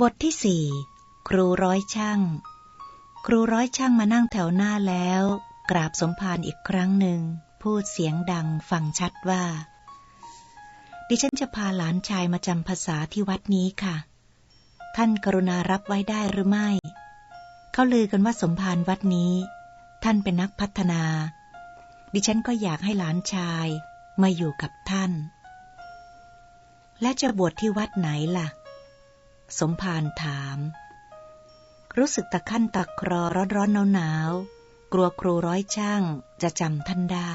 บทที่สี่ครูร้อยช่าง ครูร้อยช่างมานั่งแถวหน้าแล้ว กราบสมภารอีกครั้งหนึ่ง พูดเสียงดังฟังชัดว่า ดิฉันจะพาหลานชายมาจำภาษาที่วัดนี้ค่ะ ท่านกรุณารับไว้ได้หรือไม่ เขาลือกันว่าสมภารวัดนี้ ท่านเป็นนักพัฒนา ดิฉันก็อยากให้หลานชายมาอยู่กับท่าน และจะบวชที่วัดไหนล่ะ สมภารถาม รู้สึกตะขั้นตะครอร้อนร้อนหนาวหนาวกลัวครูร้อยช่างจะจำท่านได้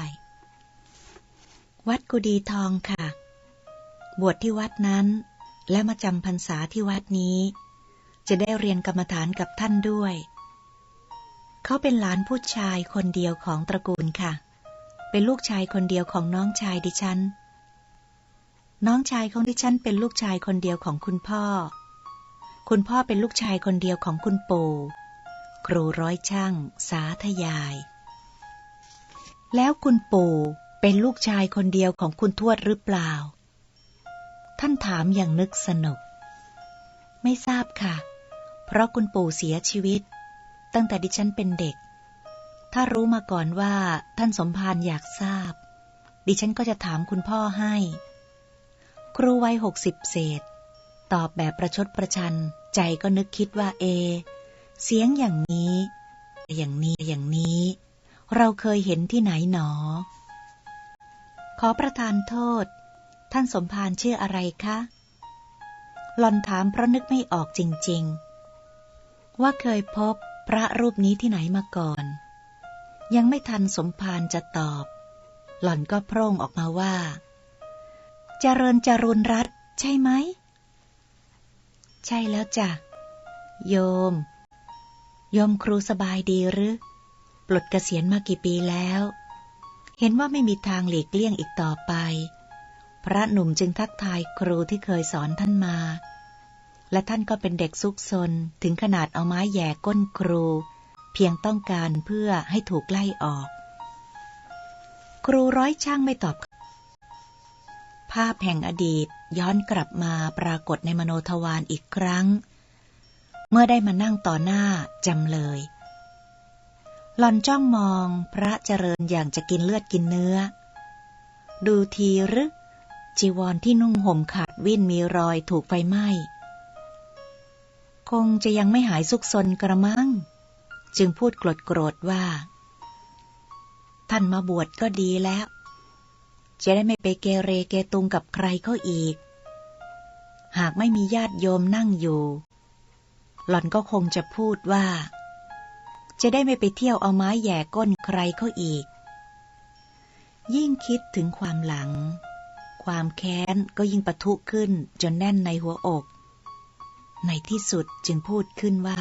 วัดกุดีทองค่ะ บวชที่วัดนั้นและมาจำพรรษาที่วัดนี้ จะได้เรียนกรรมฐานกับท่านด้วย เขาเป็นหลานผู้ชายคนเดียวของตระกูลค่ะ เป็นลูกชายคนเดียวของน้องชายดิฉัน น้องชายของดิฉันเป็นลูกชายคนเดียวของคุณพ่อ คุณพ่อเป็นลูกชายคนเดียวของคุณปู่ครูร้อยช่าง สาธยาย แล้วคุณปู่เป็นลูกชายคนเดียวของคุณทวดหรือเปล่า ท่านถามอย่างนึกสนุก ไม่ทราบค่ะ เพราะคุณปู่เสียชีวิต ตั้งแต่ดิฉันเป็นเด็ก ถ้ารู้มาก่อนว่าท่านสมภารอยากทราบ ดิฉันก็จะถามคุณพ่อให้ ครูวัยหกสิบเศษ ตอบแบบประชดประชัน ใจก็นึกคิดว่าเอ เสียงอย่างนี้ อย่างนี้อย่างนี้ เราเคยเห็นที่ไหนหนอ ขอประทานโทษ ท่านสมภารชื่ออะไรคะหลอนถามเพราะนึกไม่ออกจริง ๆ ว่าเคยพบพระรูปนี้ที่ไหนมาก่อน ยังไม่ทันสมภารจะตอบ หล่อนก็โพร่งออกมาว่าเจริญจรุนรัตใช่ไหม ใช่แล้วจ้ะ โยม โยมครูสบายดีหรือ ปลดเกษียณมากี่ปีแล้ว เห็นว่าไม่มีทางหลีกเลี่ยงอีกต่อไป พระหนุ่มจึงทักทายครูที่เคยสอนท่านมา และท่านก็เป็นเด็กซุกซนถึงขนาดเอาไม้แย่ก้นครู เพียงต้องการเพื่อให้ถูกไล่ออก ครูร้อยช่างไม่ตอบาพแห่งอดีตย้อนกลับมาปรากฏในมโนทวารอีกครั้ง เมื่อได้มานั่งต่อหน้าจำเลย หลอนจ้องมองพระเจริญอย่างจะกินเลือดกินเนื้อ ดูทีหรือจีวรที่นุ่งห่มขาดวิ่นมีรอยถูกไฟไหม้ คงจะยังไม่หายสุกซนกระมัง จึงพูดกรธโกรธว่า ท่านมาบวชก็ดีแล้ว จะได้ไม่ไปเกเรเกตุงกับใครเขาอีก หากไม่มีญาติโยมนั่งอยู่ หล่อนก็คงจะพูดว่า จะได้ไม่ไปเที่ยวเอาไม้แย่ก้นใครเขาอีก ยิ่งคิดถึงความหลัง ความแค้นก็ยิ่งปะทุขึ้นจนแน่นในหัวอก ในที่สุดจึงพูดขึ้นว่า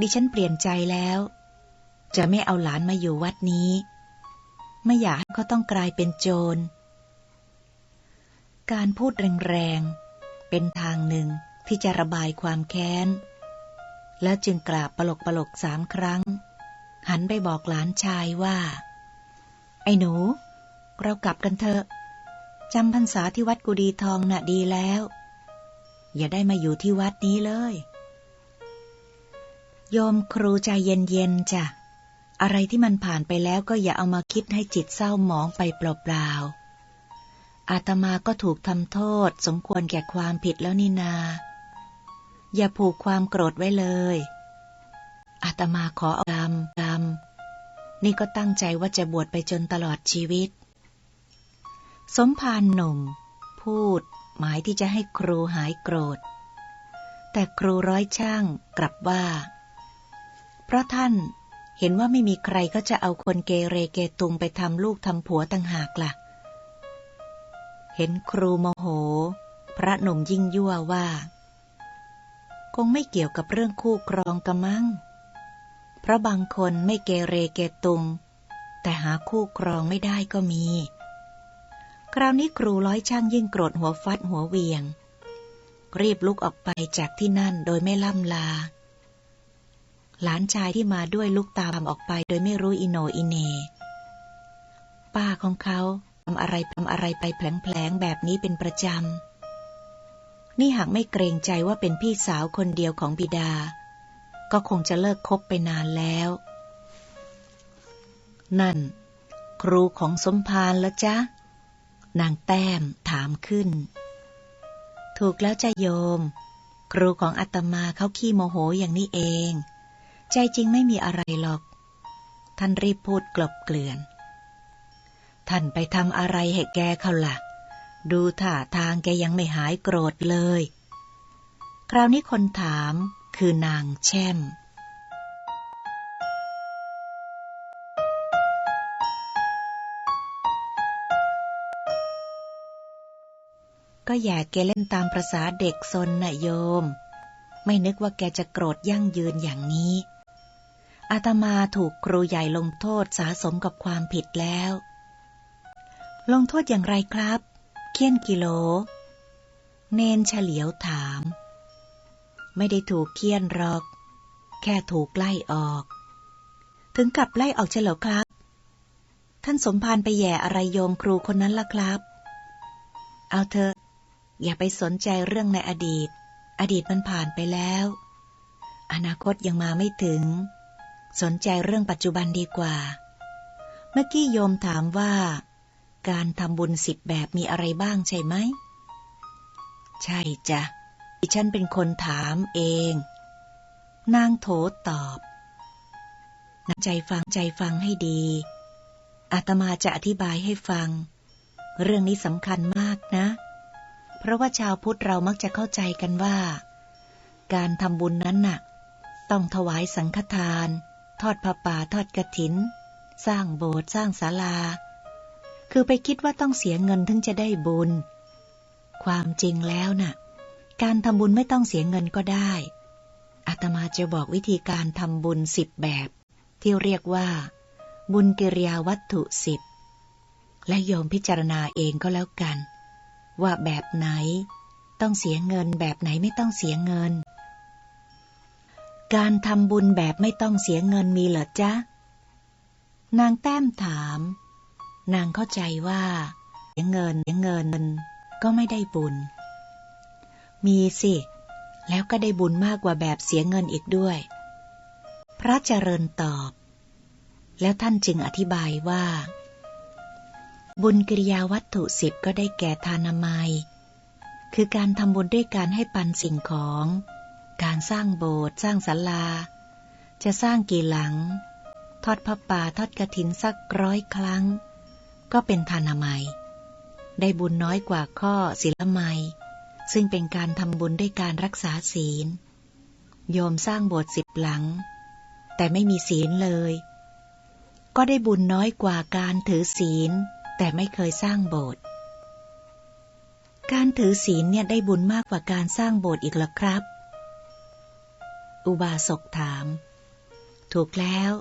ดิฉันเปลี่ยนใจแล้ว จะไม่เอาหลานมาอยู่วัดนี้ ไม่อยากให้เขาต้องกลายเป็นโจร การพูดแรงๆ เป็นทางหนึ่งที่จะระบายความแค้น แล้วจึงกราบปลกปลกสามครั้ง หันไปบอกหลานชายว่า ไอ้หนู เรากลับกันเถอะจำพรรษาที่วัดกุดีทองน่ะดีแล้ว อย่าได้มาอยู่ที่วัดนี้เลย โยมครูใจเย็นๆจ้ะ อะไรที่มันผ่านไปแล้วก็อย่าเอามาคิดให้จิตเศร้าหมองไปเปล่าๆ อาตมาก็ถูกทำโทษ สมควรแก่ความผิดแล้วนี่นา อย่าผูกความโกรธไว้เลย อาตมาขอเอากรรมกรรมนี่ก็ตั้งใจว่าจะบวชไปจนตลอดชีวิต สมภารหนุ่ม พูด หมายที่จะให้ครูหายโกรธ แต่ครูร้อยช่างกลับว่า เพราะท่าน เห็นว่าไม่มีใครก็จะเอาคนเกเรเกตุงไปทำลูกทำผัวต่างหากละ่ะ เห็นครูโมโห พระหนุ่มยิ่งยั่วว่า คงไม่เกี่ยวกับเรื่องคู่ครองกระมัง เพราะบางคนไม่เกเรเกตุง แต่หาคู่ครองไม่ได้ก็มี คราวนี้ครูร้อยช่างยิ่งโกรธหัวฟัดหัวเวียง รีบลุกออกไปจากที่นั่นโดยไม่ล่ำลา หลานชายที่มาด้วยลุกตามออกไป โดยไม่รู้อิโนอิเน ป้าของเขาทำอะไรทำอะไรไปแผลงๆแบบนี้เป็นประจำ นี่หากไม่เกรงใจว่าเป็นพี่สาวคนเดียวของบิดา ก็คงจะเลิกคบไปนานแล้ว นั่น ครูของสมภารละจ๊ะ นางแต้มถามขึ้น ถูกแล้วจ้ะโยม ครูของอาตมาเขาขี้โมโหอย่างนี้เอง ใจจริงไม่มีอะไรหรอก ท่านรีบพูดกลบเกลื่อน ท่านไปทำอะไรให้แกเขาละ่ะ ดูท่าทางแกยังไม่หายโกรธเลย คราวนี้คนถามคือนางแช่มก็อย่าแกเล่นตามประษาเด็กซนน่ะโยม ไม่นึกว่าแกจะโกรธยั่งยืนอย่างนี้ อาตมาถูกครูใหญ่ลงโทษสะสมกับความผิดแล้ว ลงโทษอย่างไรครับ เคี่ยนกิโล เนนเฉลียวถาม ไม่ได้ถูกเคี่ยนหรอก แค่ถูกไล่ออก ถึงกับไล่ออกเฉลอครับ ท่านสมภารไปแย่อะไรโยมครูคนนั้นล่ะครับ เอาเถอะ อย่าไปสนใจเรื่องในอดีต อดีตมันผ่านไปแล้ว อนาคตยังมาไม่ถึง สนใจเรื่องปัจจุบันดีกว่า เมื่อกี้โยมถามว่า การทำบุญสิบแบบมีอะไรบ้างใช่ไหม ใช่จ้ะดิฉันเป็นคนถามเอง นางโถตอบนัใจฟังใจฟังให้ดี อาตมาจะอธิบายให้ฟัง เรื่องนี้สำคัญมากนะ เพราะว่าชาวพุทธเรามักจะเข้าใจกันว่า การทำบุญนั้นน่ะ ต้องถวายสังฆทาน ทอดผ้าป่าทอดกระถิน สร้างโบสถ์สร้างศาลา คือไปคิดว่าต้องเสียเงินถึงจะได้บุญ ความจริงแล้วน่ะ การทำบุญไม่ต้องเสียเงินก็ได้อาตมาจะบอกวิธีการทำบุญสิบแบบ ที่เรียกว่า บุญกิริยาวัตถุสิบและโยมพิจารณาเองก็แล้วกัน ว่าแบบไหน ต้องเสียเงินแบบไหนไม่ต้องเสียเงิน การทำบุญแบบไม่ต้องเสียเงินมีเหรอจ๊ะ นางแต้มถาม นางเข้าใจว่าเสียเงินเสียเงิน ก็ไม่ได้บุญ มีสิ แล้วก็ได้บุญมากกว่าแบบเสียเงินอีกด้วย พระเจริญตอบ แล้วท่านจึงอธิบายว่า บุญกิริยาวัตถุสิบก็ได้แก่ทานามัย คือการทำบุญด้วยการให้ปันสิ่งของ การสร้างโบสถ์สร้างศาลา จะสร้างกี่หลัง ทอดพระป่าทอดกระถินสักร้อยครั้ง ก็เป็นทานามัย ได้บุญน้อยกว่าข้อศีลไมยซึ่งเป็นการทำบุญด้วยการรักษาศีล โยมสร้างโบสถ์สิบหลัง แต่ไม่มีศีลเลย ก็ได้บุญน้อยกว่าการถือศีล แต่ไม่เคยสร้างโบสถ์การถือศีลเนี่ยได้บุญมากกว่าการสร้างโบสถ์อีกหรอครับ อุบาสกถาม ถูกแล้ว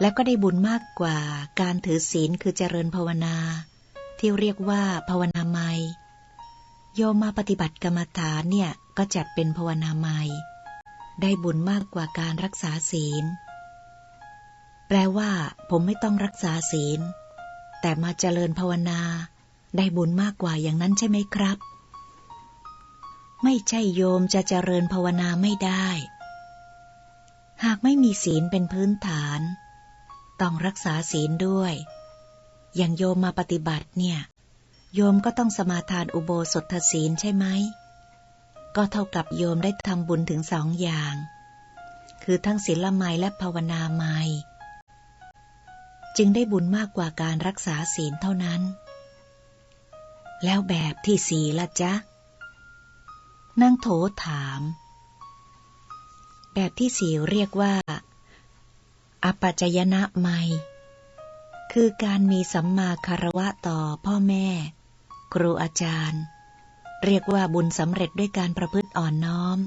แล้วก็ได้บุญมากกว่าการถือศีลคือเจริญภาวนา ที่เรียกว่าภาวนาไมโยมมาปฏิบัติกรรมฐานเนี่ยก็จัดเป็นภาวนาไมได้บุญมากกว่าการรักษาศีล แปลว่า ผมไม่ต้องรักษาศีล แต่มาเจริญภาวนา ได้บุญมากกว่าอย่างนั้นใช่ไหมครับ ไม่ใช่โยมจะเจริญภาวนาไม่ได้ หากไม่มีศีลเป็นพื้นฐาน ต้องรักษาศีลด้วย อย่างโยมมาปฏิบัติเนี่ย โยมก็ต้องสมาทานอุโบสถศีลใช่ไหม ก็เท่ากับโยมได้ทำบุญถึงสองอย่าง คือทั้งศีลไมยและภาวนาไมยจึงได้บุญมากกว่าการรักษาศีลเท่านั้น แล้วแบบที่สีละจ๊ะ นางโถถาม แบบที่สี่เรียกว่า อปัจจยนะไมคือการมีสัมมาคารวะต่อพ่อแม่ ครูอาจารย์ เรียกว่าบุญสำเร็จด้วยการประพฤติอ่อนน้อม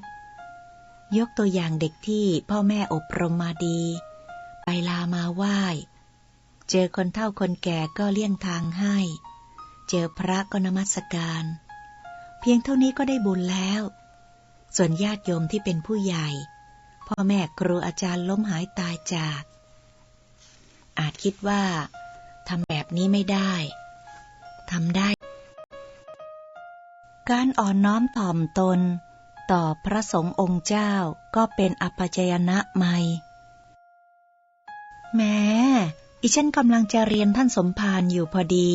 ยกตัวอย่างเด็กที่พ่อแม่อบรมมาดี ไปลามาไหว้ เจอคนเฒ่าคนแก่ก็เลี่ยงทางให้ เจอพระก็นมัสการเพียงเท่านี้ก็ได้บุญแล้ว ส่วนญาติโยมที่เป็นผู้ใหญ่ พ่อแม่ครูอาจารย์ล้มหายตายจาก อาจคิดว่าทำแบบนี้ไม่ได้ทำได้ การอ่อนน้อมถ่อมตน ต่อพระสงฆ์องค์เจ้าก็เป็นอภจยนะไม่แม้ อีฉันกำลังจะเรียนท่านสมภารอยู่พอดี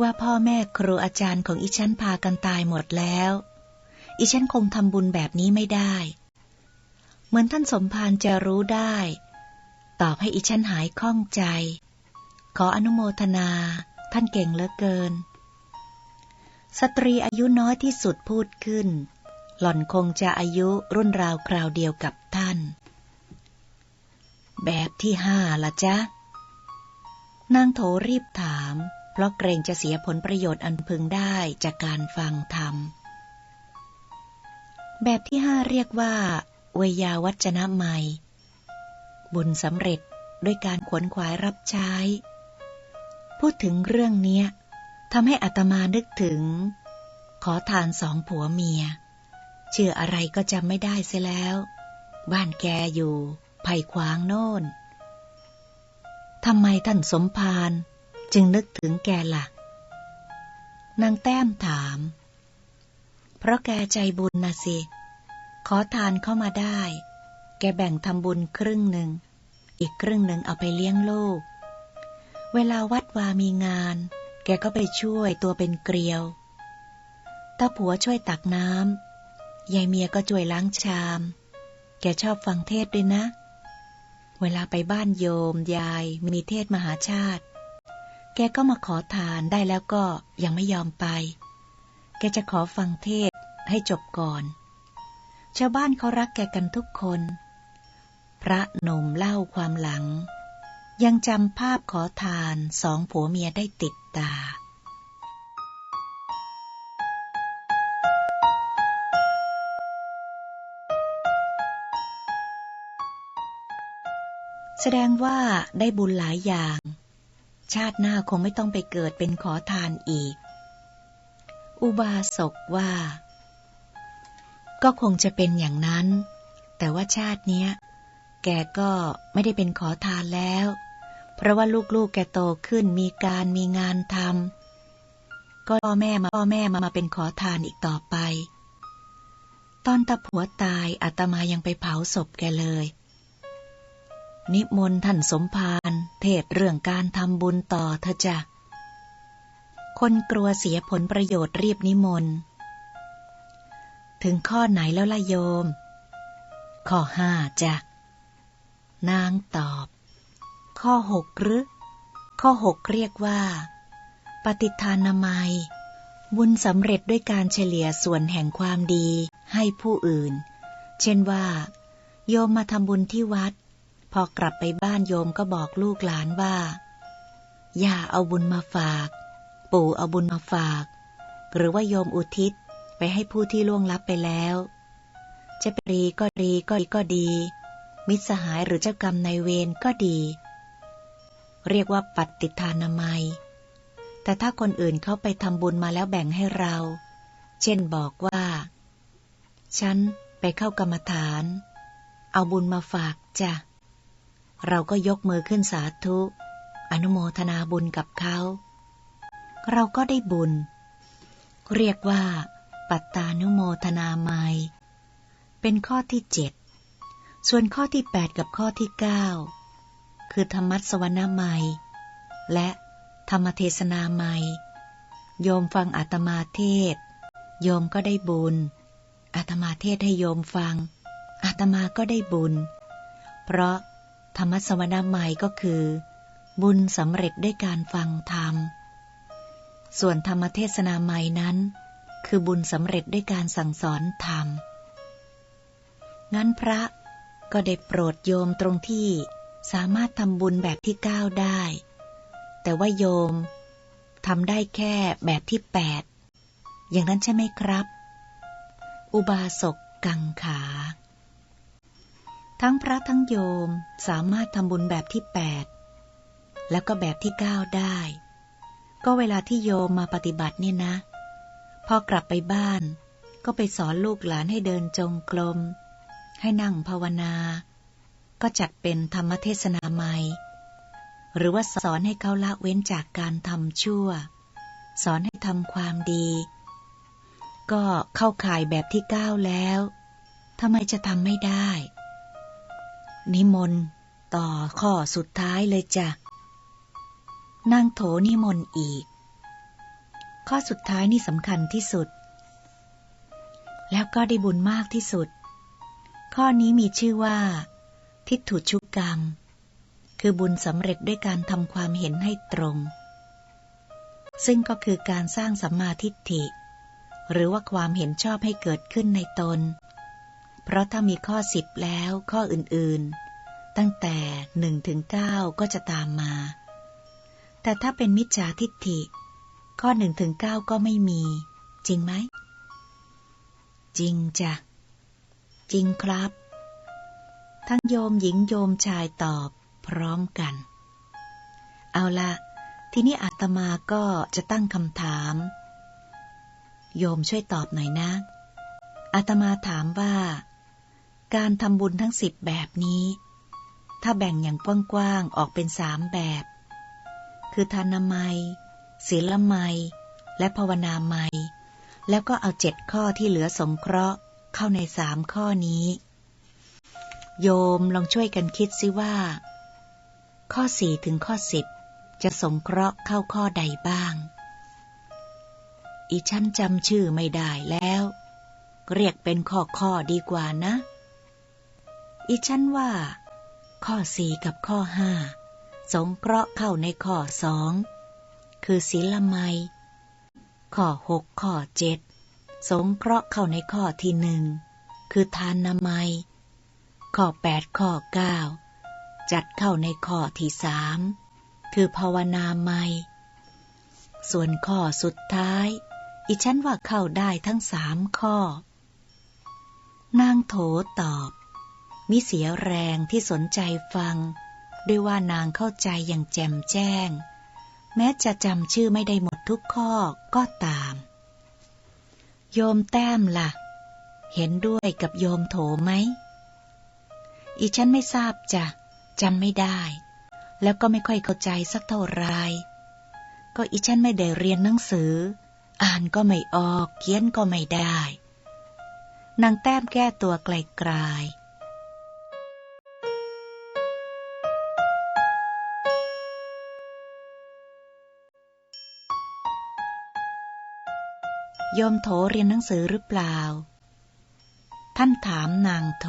ว่าพ่อแม่ครูอาจารย์ของอีฉันพากันตายหมดแล้ว อีฉันคงทำบุญแบบนี้ไม่ได้ เหมือนท่านสมภารจะรู้ได้ ตอบให้อีฉันหายข้องใจ ขออนุโมทนา ท่านเก่งเหลือเกิน สตรีอายุน้อยที่สุดพูดขึ้น หล่อนคงจะอายุรุ่นราวคราวเดียวกับท่าน แบบที่ห้าละจ๊ะ นางโถรีบถาม ราะเกรงจะเสียผลประโยชน์อันพึงได้จากการฟังธรรม แบบที่ห้าเรียกว่าเวยาวัจนะไมบุญสำเร็จด้วยการขวนขวายรับใช้ พูดถึงเรื่องเนี้ยทำให้อัตมานึกถึง ขอทานสองผัวเมีย เชื่ออะไรก็จำไม่ได้เสียแล้ว บ้านแกอยู่ไผ่ขวางโน่นทำไมท่านสมภาร จึงนึกถึงแกละ่ะ นางแต้มถาม เพราะแกใจบุญนะสิ ขอทานเข้ามาได้ แกแบ่งทำบุญครึ่งหนึ่ง อีกครึ่งหนึ่งเอาไปเลี้ยงลูก เวลาวัดวามีงาน แกก็ไปช่วยตัวเป็นเกลียวตาผัวช่วยตักน้ำยายเมียก็ช่วยล้างชาม แกชอบฟังเทศด้วยนะ เวลาไปบ้านโยมยายมีเทศมหาชาติ แกก็มาขอทานได้แล้วก็ยังไม่ยอมไป แกจะขอฟังเทศให้จบก่อน ชาวบ้านเขารักแกกันทุกคน พระหนุ่มเล่าความหลัง ยังจำภาพขอทานสองผัวเมียได้ติดตาแสดงว่าได้บุญหลายอย่าง ชาติหน้าคงไม่ต้องไปเกิดเป็นขอทานอีก อุบาสกว่า ก็คงจะเป็นอย่างนั้น แต่ว่าชาติเนี้ย แกก็ไม่ได้เป็นขอทานแล้ว เพราะว่าลูกๆแกโตขึ้นมีการมีงานทำก็พ่อแม่มาพ่อแม่มามาเป็นขอทานอีกต่อไป ตอนตาผัวตายอาตมายังไปเผาศพแกเลย นิมนต์ท่านสมภารเทศเรื่องการทำบุญต่อเถอะจ้ะ คนกลัวเสียผลประโยชน์รีบนิมนต์ ถึงข้อไหนแล้วล่ะโยม ข้อห้าจ้ะ นางตอบ ข้อหกหรือ ข้อหกเรียกว่า ปฏิทานามัย บุญสำเร็จด้วยการเฉลี่ยส่วนแห่งความดีให้ผู้อื่น เช่นว่า โยมมาทำบุญที่วัด พอกลับไปบ้านโยมก็บอกลูกหลานว่าอย่าเอาบุญมาฝาก ปู่เอาบุญมาฝาก หรือว่าโยมอุทิศไปให้ผู้ที่ล่วงลับไปแล้ว จะปรีก็รีก็ดีก็ดี มิตรสหายหรือเจ้ากรรมในเวรก็ดี เรียกว่าปัตติทานามัย แต่ถ้าคนอื่นเขาไปทำบุญมาแล้วแบ่งให้เรา เช่นบอกว่า ฉันไปเข้ากรรมฐาน เอาบุญมาฝากจ้ะ เราก็ยกมือขึ้นสาธุ อนุโมทนาบุญกับเขา เราก็ได้บุญ เรียกว่า ปัตตานุโมทนาไมยเป็นข้อที่เจ็ดส่วนข้อที่แปดกับข้อที่เก้าคือธรรมัสวนาไมยและธรรมเทศนาไมยโยมฟังอาตมาเทศ โยมก็ได้บุญอาตมาเทศให้โยมฟังอาตมาก็ได้บุญ เพราะ ธรรมสวนาไมยก็คือ บุญสำเร็จด้วยการฟังธรรม ส่วนธรรมเทศนาไมยนั้น คือบุญสำเร็จด้วยการสั่งสอนธรรม งั้นพระก็ได้โปรดโยมตรงที่สามารถทำบุญแบบที่เก้าได้ แต่ว่าโยมทำได้แค่แบบที่แปดอย่างนั้นใช่ไหมครับ อุบาสกกังขา ทั้งพระทั้งโยมสามารถทำบุญแบบที่แปดแล้วก็แบบที่เก้าได้ ก็เวลาที่โยมมาปฏิบัติเนี่ยนะ พอกลับไปบ้าน ก็ไปสอนลูกหลานให้เดินจงกรม ให้นั่งภาวนา ก็จัดเป็นธรรมเทศนาใหม่ หรือว่าสอนให้เขาละเว้นจากการทำชั่ว สอนให้ทำความดี ก็เข้าข่ายแบบที่เก้าแล้วทำไมจะทำไม่ได้ นิมนต์ ต่อข้อสุดท้ายเลยจ้ะนางโถนิมนต์อีก ข้อสุดท้ายนี่สำคัญที่สุด แล้วก็ได้บุญมากที่สุด ข้อนี้มีชื่อว่า ทิฏฐุชุกรรม คือบุญสำเร็จด้วยการทำความเห็นให้ตรง ซึ่งก็คือการสร้างสัมมาทิฏฐิ หรือว่าความเห็นชอบให้เกิดขึ้นในตน เพราะถ้ามีข้อสิบแล้วข้ออื่นๆ ตั้งแต่หนึ่งถึงเก้าก็จะตามมา แต่ถ้าเป็นมิจฉาทิฏฐิ ข้อหนึ่งถึงเก้าก็ไม่มี จริงไหม จริงจ้ะ จริงครับ ทั้งโยมหญิงโยมชายตอบพร้อมกัน เอาละทีนี้อาตมาก็จะตั้งคำถาม โยมช่วยตอบหน่อยนะอาตมาถามว่า การทำบุญทั้งสิบแบบนี้ ถ้าแบ่งอย่างกว้างๆ ออกเป็นสามแบบ คือทานามัย ศีลไมยและภาวนาไมยแล้วก็เอาเจ็ดข้อที่เหลือสงเคราะห์เข้าในสามข้อนี้ โยมลองช่วยกันคิดซิว่า ข้อสี่ถึงข้อสิบจะสงเคราะห์เข้าข้อใดบ้าง อีฉันจำชื่อไม่ได้แล้ว เรียกเป็นข้อข้อดีกว่านะ อีฉันว่า ข้อสี่กับข้อห้าสงเคราะห์เข้าในข้อสองคือศีลไมยข้อหกข้อเจ็ดสงเคราะห์เข้าในข้อที่หนึ่งคือทานนามัยข้อแปดข้อเก้าจัดเข้าในข้อที่สามคือภาวนาไมส่วนข้อสุดท้าย อีฉันว่าเข้าได้ทั้งสามข้อ นางโถตอบ มิเสียแรงที่สนใจฟัง ด้วยว่านางเข้าใจอย่างแจ่มแจ้ง แม้จะจำชื่อไม่ได้หมดทุกข้อก็ตาม โยมแต้มละ่ะ เห็นด้วยกับโยมโถไหม อีฉันไม่ทราบจ้ะจำไม่ได้ แล้วก็ไม่ค่อยเข้าใจสักเท่าไรก็อีฉันไม่ได้เรียนหนังสือ อ่านก็ไม่ออก เขียนก็ไม่ได้ นางแต้มแก้ตัวไกล ยมโถเรียนหนังสือหรือเปล่า ท่านถามนางโถ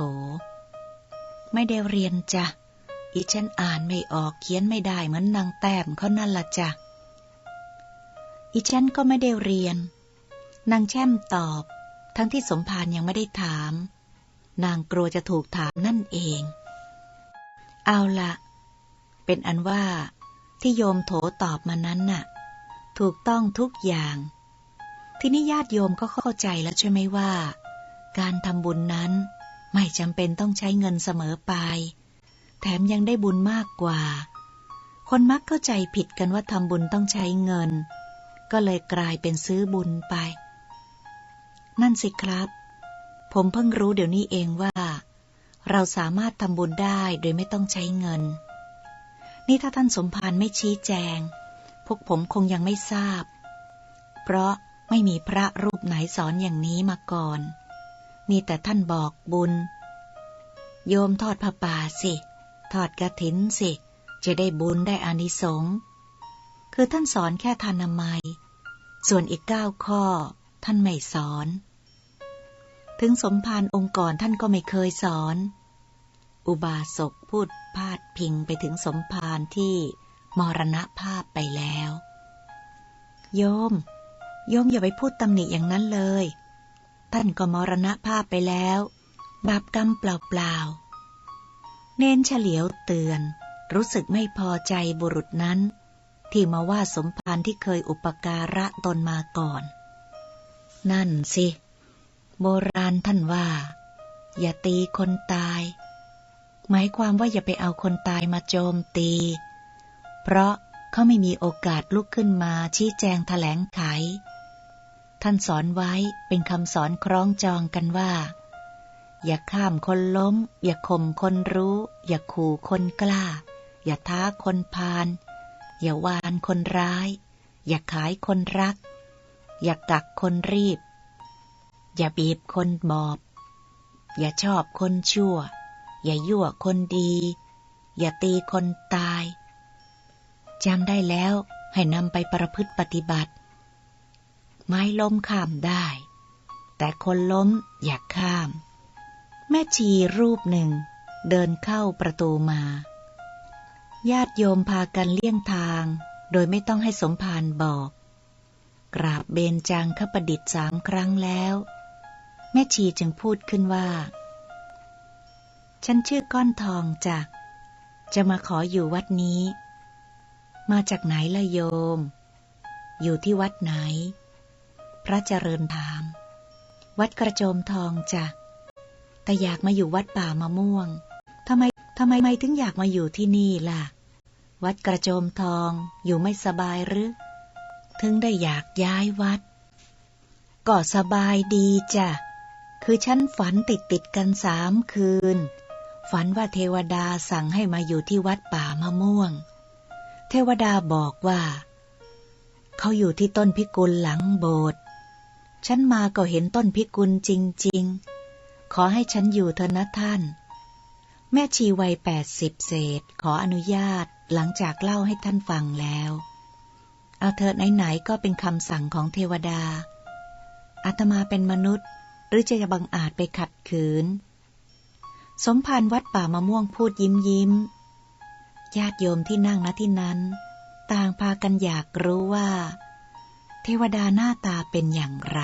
ไม่ได้เรียนจ้ะ อีฉันอ่านไม่ออกเขียนไม่ได้เหมือนนางแต้มเขานั่นละจ้ะ อีฉันก็ไม่ได้เรียน นางแช่มตอบ ทั้งที่สมภารยังไม่ได้ถาม นางกลัวจะถูกถามนั่นเอง เอาละเป็นอันว่าที่โยมโถตอบมานั้นน่ะ ถูกต้องทุกอย่าง ทีนี้ญาติโยมก็เข้าใจแล้วใช่ไหมว่า การทำบุญนั้นไม่จำเป็นต้องใช้เงินเสมอไป แถมยังได้บุญมากกว่า คนมักเข้าใจผิดกันว่าทำบุญต้องใช้เงิน ก็เลยกลายเป็นซื้อบุญไป นั่นสิครับ ผมเพิ่งรู้เดี๋ยวนี้เองว่า เราสามารถทำบุญได้โดยไม่ต้องใช้เงิน นี่ถ้าท่านสมภารไม่ชี้แจง พวกผมคงยังไม่ทราบ เพราะ ไม่มีพระรูปไหนสอนอย่างนี้มาก่อน มีแต่ท่านบอกบุญ โยมทอดผ้าป่าสิ ทอดกระถินสิ จะได้บุญได้อานิสงส์ คือท่านสอนแค่ทานามัย ส่วนอีกเก้าข้อ ท่านไม่สอน ถึงสมภารองค์ก่อนท่านก็ไม่เคยสอน อุบาสกพูดพาดพิงไปถึงสมภารที่มรณภาพไปแล้ว โยม โยมอย่าไปพูดตำหนิอย่างนั้นเลย ท่านก็มรณภาพไปแล้ว บาปกรรมเปล่าๆ เน้นเฉลียวเตือน รู้สึกไม่พอใจบุรุษนั้น ที่มาว่าสมภารที่เคยอุปการะตนมาก่อน นั่นสิ โบราณท่านว่า อย่าตีคนตาย หมายความว่าอย่าไปเอาคนตายมาโจมตี เพราะ เขาไม่มีโอกาสลุกขึ้นมาชี้แจงแถลงไข ท่านสอนไว้เป็นคำสอนคล้องจองกันว่า อย่าข้ามคนล้ม อย่าข่มคนรู้ อย่าขู่คนกล้า อย่าท้าคนพาลอย่าวานคนร้าย อย่าขายคนรัก อย่ากักคนรีบ อย่าบีบคนบอบ อย่าชอบคนชั่ว อย่ายั่วคนดี อย่าตีคนตาย จำได้แล้วให้นำไปประพฤติปฏิบัติ ไม้ล้มข้ามได้ แต่คนล้มอย่าข้าม แม่ชีรูปหนึ่ง เดินเข้าประตูมา ญาติโยมพากันเลี่ยงทาง โดยไม่ต้องให้สมภารบอก กราบเบญจางขประดิษฐ์สามครั้งแล้ว แม่ชีจึงพูดขึ้นว่า ฉันชื่อก้อนทองจ้ะจะมาขออยู่วัดนี้ มาจากไหนละโยม อยู่ที่วัดไหน พระเจริญถาม วัดกระโจมทองจ้ะ แต่อยากมาอยู่วัดป่ามะม่วงทำไมทำไมไม่ถึงอยากมาอยู่ที่นี่ล่ะ วัดกระโจมทองอยู่ไม่สบายหรือ ถึงได้อยากย้ายวัด ก็สบายดีจ้ะ คือฉันฝันติดติดกันสามคืน ฝันว่าเทวดาสั่งให้มาอยู่ที่วัดป่ามะม่วง เทวดาบอกว่า เขาอยู่ที่ต้นพิกุลหลังโบสถ์ฉันมาก็เห็นต้นพิกุลจริง ๆ ขอให้ฉันอยู่เถอะนะท่าน แม่ชีวัยแปดสิบเศษขออนุญาตหลังจากเล่าให้ท่านฟังแล้ว เอาเถิดไหนๆก็เป็นคำสั่งของเทวดา อาตมาเป็นมนุษย์ หรือจะบังอาจไปขัดขืน สมภารวัดป่ามะม่วงพูดยิ้มยิ้ม ญาติโยมที่นั่งณที่นั้น ต่างพากันอยากรู้ว่า เทวดาหน้าตาเป็นอย่างไร